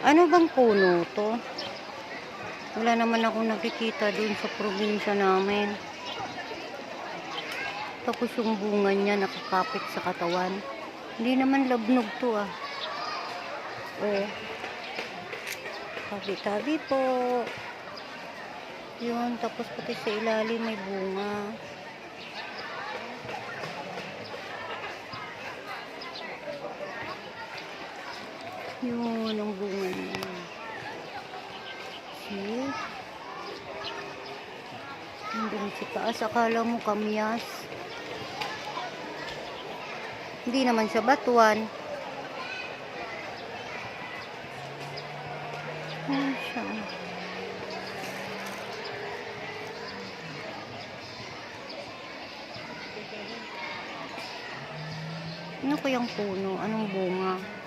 Ano bang puno to? Wala naman akong nakikita dun sa probinsya namin. Tapos yung bunga niya nakakapit sa katawan. Hindi naman labnog to ah. Oh. Tabi-tabi po. Yun, tapos pati sa ilalim may bunga. Yun, ang bunga niya. See? Nandun sa taas. Akala mo kamyas. Hindi naman siya batuan. Ano siya? Ano kayang puno? Anong bunga?